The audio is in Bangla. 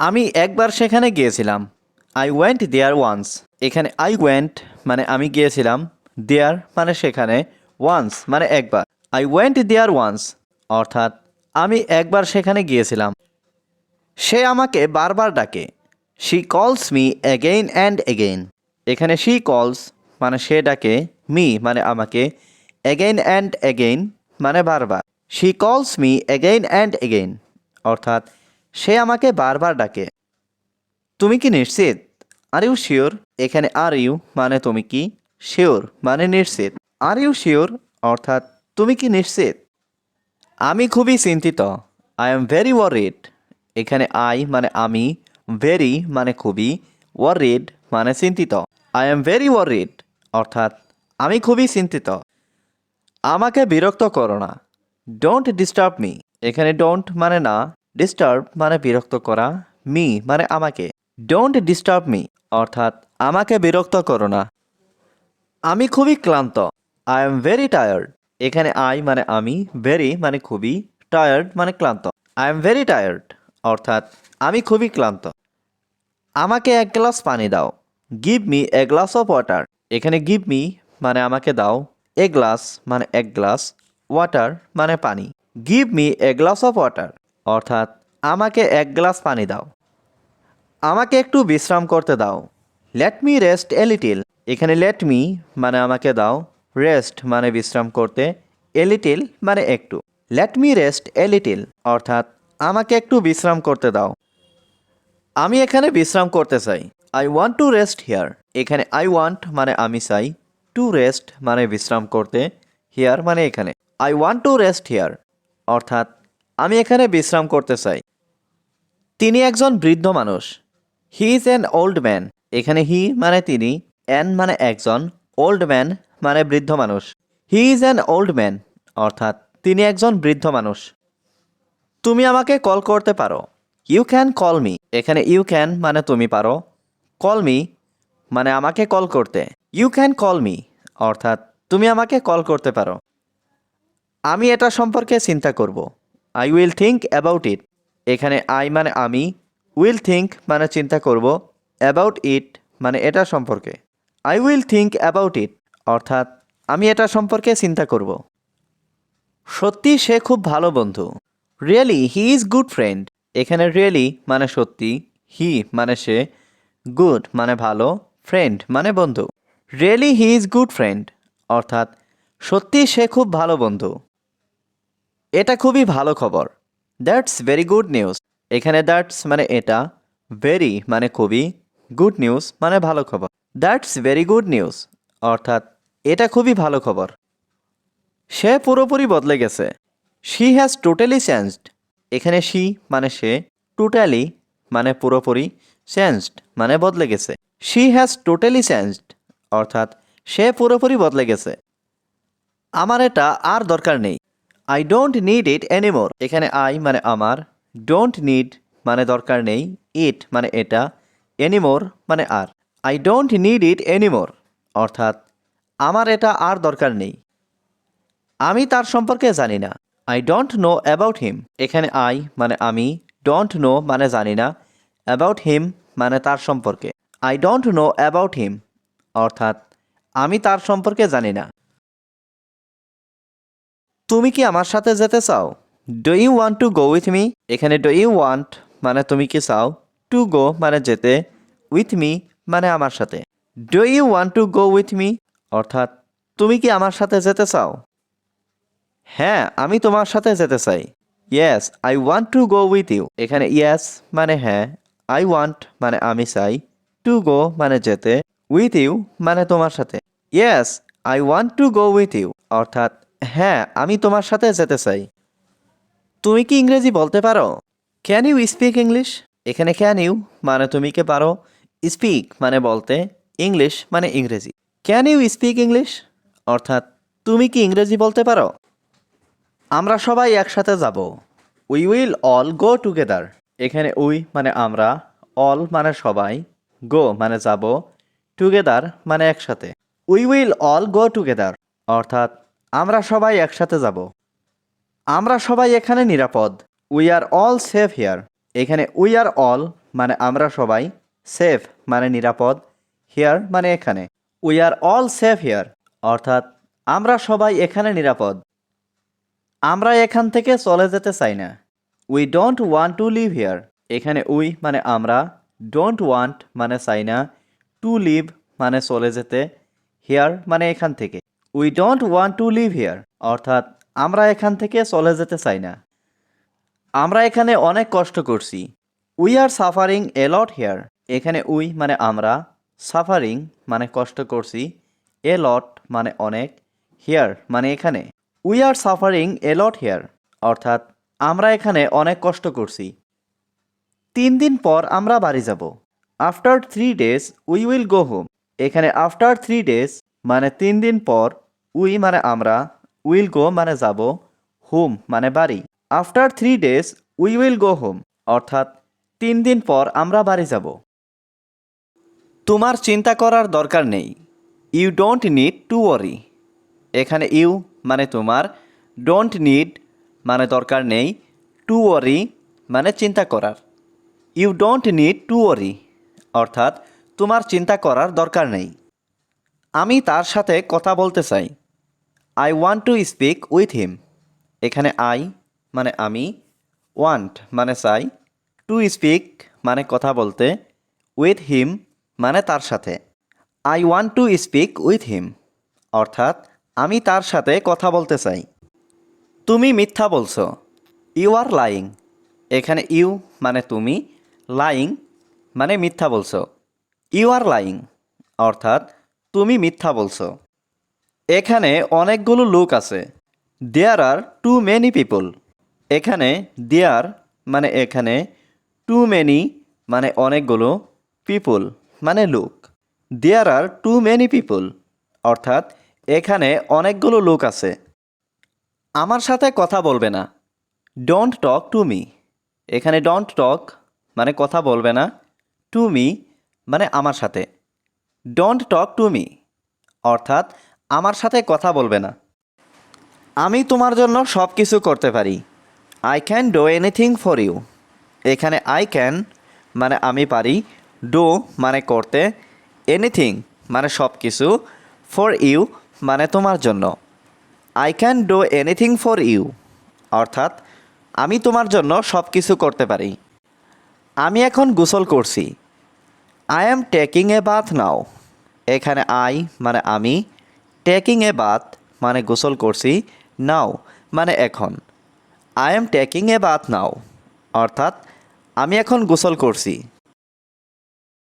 আমি একবার সেখানে গিয়েছিলাম। আই ওয়েন্ট দেয়ার ওয়ান্স এখানে আই ওয়েন্ট মানে আমি গিয়েছিলাম। দেয়ার মানে সেখানে। ওয়ান্স মানে একবার। আই ওয়েন্ট দেয়ার ওয়ান্স অর্থাৎ আমি একবার সেখানে গিয়েছিলাম। সে আমাকে বারবার ডাকে। She calls me again and again এখানে শি কলস মানে সে ডাকে। মি মানে আমাকে। অ্যাগেইন অ্যান্ড এগেইন মানে বারবার। She calls me again and again অর্থাৎ সে আমাকে বারবার ডাকে। তুমি কি নিশ্চিত? আর ইউ শিওর এখানে আর ইউ মানে তুমি কি? শিওর মানে নিশ্চিত। আর ইউ শিওর অর্থাৎ, তুমি কি নিশ্চিত? আমি খুবই চিন্তিত। আই এম ভেরি ওয়ারিড এখানে আই মানে আমি ভেরি মানে খুবই ওয়ারিড মানে চিন্তিত। আই এম ভেরি ওয়ারিড অর্থাৎ, আমি খুবই চিন্তিত। আমাকে বিরক্ত করো না। ডোন্ট ডিস্টার্ব মি এখানে ডোন্ট মানে না ডিস্টার্ব মানে বিরক্ত করা মি মানে আমাকে। ডোন্ট ডিস্টার্ব মি অর্থাৎ আমাকে বিরক্ত করো না। আমি খুবই ক্লান্ত আই এম ভেরি টায়ার্ড এখানে আই মানে আমি ভেরি মানে খুবই টায়ার্ড মানে ক্লান্ত। আই এম ভেরি টায়ার্ড অর্থাৎ আমি খুবই ক্লান্ত। আমাকে এক গ্লাস পানি দাও give me a glass of water এখানে গিভ মি মানে আমাকে দাও এ গ্লাস মানে এক গ্লাস ওয়াটার মানে পানি। Give me a glass of water অর্থাৎ আমাকে এক গ্লাস পানি দাও। আমাকে একটু বিশ্রাম করতে দাও। Let me rest a little এখানে লেট মি মানে আমাকে দাও। রেস্ট মানে বিশ্রাম করতে এ লিটিল মানে একটু। Let me rest a little অর্থাৎ আমাকে একটু বিশ্রাম করতে দাও। আমি এখানে বিশ্রাম করতে চাই। I want to rest here এখানে আই ওয়ান্ট মানে আমি চাই। টু রেস্ট মানে বিশ্রাম করতে হিয়ার মানে এখানে। I want to rest here অর্থাৎ আমি এখানে বিশ্রাম করতে চাই। তিনি একজন বৃদ্ধ মানুষ। He is an old man এখানে হি মানে তিনি অ্যান মানে একজন ওল্ড ম্যান মানে বৃদ্ধ মানুষ। He is an old man অর্থাৎ তিনি একজন বৃদ্ধ মানুষ। তুমি আমাকে কল করতে পারো। ইউ ক্যান কল মি এখানে ইউ ক্যান মানে তুমি পারো। কল মি মানে আমাকে কল করতে। ইউ ক্যান কল মি অর্থাৎ তুমি আমাকে কল করতে পারো। আমি এটা সম্পর্কে চিন্তা করব। I will think about it এখানে আই মানে আমি উইল থিঙ্ক মানে চিন্তা করব অ্যাবাউট ইট মানে এটা সম্পর্কে। I will think about it অর্থাৎ আমি এটা সম্পর্কে চিন্তা করব। সত্যি সে খুব ভালো বন্ধু। Really he is good friend এখানে রিয়েলি মানে সত্যি হি মানে সে গুড মানে ভালো ফ্রেন্ড মানে বন্ধু। Really he is good friend অর্থাৎ সত্যি সে খুব ভালো বন্ধু। এটা খুবই ভালো খবর। দ্যাটস ভেরি গুড নিউজ এখানে দ্যাটস মানে এটা ভেরি মানে খুবই গুড নিউজ মানে ভালো খবর। দ্যাটস ভেরি গুড নিউজ অর্থাৎ এটা খুবই ভালো খবর। সে পুরোপুরি বদলে গেছে। শি হ্যাজ টোটালি চেঞ্জড এখানে শি মানে সে টোটালি মানে পুরোপুরি চেঞ্জড মানে বদলে গেছে। শি হ্যাজ টোটালি চেঞ্জড অর্থাৎ সে পুরোপুরি বদলে গেছে। আমার এটা আর দরকার নেই। I don't need it anymore এখানে আই মানে আমার ডোন্ট নিড মানে দরকার নেই ইট মানে এটা এনিমোর মানে আর। I don't need it anymore অর্থাৎ আমার এটা আর দরকার নেই। আমি তার সম্পর্কে জানি না। I don't know about him এখানে আই মানে আমি ডোন্ট নো মানে জানি না। অ্যাবাউট হিম মানে তার সম্পর্কে। I don't know about him অর্থাৎ আমি তার সম্পর্কে জানি না। তুমি কি আমার সাথে যেতে চাও? Do you want to go with me এখানে ডু ইউ ওয়ান্ট মানে তুমি কি চাও? টু গো মানে যেতে উইথ মি মানে আমার সাথে। Do you want to go with me অর্থাৎ, তুমি কি আমার সাথে যেতে চাও? হ্যাঁ আমি তোমার সাথে যেতে চাই। Yes I want to go with you এখানে ইয়েস মানে হ্যাঁ আই ওয়ান্ট মানে আমি চাই। টু গো মানে যেতে উইথ ইউ মানে তোমার সাথে। Yes I want to go with you অর্থাৎ হ্যাঁ আমি তোমার সাথে যেতে চাই। তুমি কি ইংরেজি বলতে পারো? ক্যান ইউ স্পিক ইংলিশ এখানে ক্যান ইউ মানে তুমি কে পারো? স্পিক মানে বলতে ইংলিশ মানে ইংরেজি। ক্যান ইউ স্পিক ইংলিশ অর্থাৎ, তুমি কি ইংরেজি বলতে পারো? আমরা সবাই একসাথে যাব। We will all go together এখানে উই মানে আমরা অল মানে সবাই গো মানে যাব টুগেদার মানে একসাথে। We will all go together অর্থাৎ আমরা সবাই একসাথে যাব। আমরা সবাই এখানে নিরাপদ। We are all safe here এখানে উই আর অল মানে আমরা সবাই সেফ মানে নিরাপদ। হিয়ার মানে এখানে। We are all safe here অর্থাৎ আমরা সবাই এখানে নিরাপদ। আমরা এখান থেকে চলে যেতে চাই না। We don't want to leave here এখানে উই মানে আমরা ডোন্ট ওয়ান্ট মানে চাই না। টু লিভ মানে চলে যেতে। হিয়ার মানে এখান থেকে। We don't want to leave here অর্থাৎ, আমরা এখান থেকে চলে যেতে চাই না। আমরা এখানে অনেক কষ্ট করছি। We are suffering a lot here এখানে উই মানে আমরা। সাফারিং মানে কষ্ট করছি। এলট মানে অনেক। হেয়ার মানে এখানে। We are suffering a lot here অর্থাৎ, আমরা এখানে অনেক কষ্ট করছি। তিন দিন পর আমরা বাড়ি যাব। After three days we will go home এখানে আফটার থ্রি ডেজ মানে তিন দিন পর উই মানে আমরা, উইল গো মানে যাব, হোম মানে বাড়ি। After three days, we will go home, অর্থাৎ তিন দিন পর আমরা বাড়ি যাব। তোমার চিন্তা করার দরকার নেই। You don't need to worry. এখানে ইউ মানে তোমার, ডোন্ট নিড মানে দরকার নেই, টু ওয়ারি মানে চিন্তা করার। You don't need to worry, অর্থাৎ তোমার চিন্তা করার দরকার নেই। আমি তার সাথে কথা বলতে চাই। I want to speak with him এখানে আই মানে আমি। ওয়ান্ট মানে চাই। টু স্পিক মানে কথা বলতে। উইথ হিম মানে তার সাথে। I want to speak with him অর্থাৎ আমি তার সাথে কথা বলতে চাই। তুমি মিথ্যা বলছো। ইউ আর লাইং এখানে ইউ মানে তুমি। লাইং মানে মিথ্যা বলছো। ইউ আর লাইং অর্থাৎ তুমি মিথ্যা বলছো। এখানে অনেকগুলো লোক আছে। There are too many people এখানে দেয়ার মানে এখানে টু মেনি মানে অনেকগুলো পিপল মানে লোক। There are too many people অর্থাৎ এখানে অনেকগুলো লোক আছে। আমার সাথে কথা বলবে না। ডোন্ট টক টু মি এখানে ডোন্ট টক মানে কথা বলবে না। টু মি মানে আমার সাথে। ডোন্ট টক টু মি অর্থাৎ, আমার সাথে কথা বলবে না। আমি তোমার জন্য সব কিছু করতে পারি। I can do anything for you এখানে আই ক্যান মানে আমি পারি। ডো মানে করতে। এনিথিং মানে সব কিছু ফর ইউ মানে তোমার জন্য। I can do anything for you অর্থাৎ, আমি তোমার জন্য সব কিছু করতে পারি। আমি এখন গোসল করছি। I am taking a bath now এখানে আই মানে আমি টেকিং এ বাথ মানে গোসল করছি, নাও মানে এখন। I am taking a bath now, অর্থাৎ আমি এখন গোসল করছি।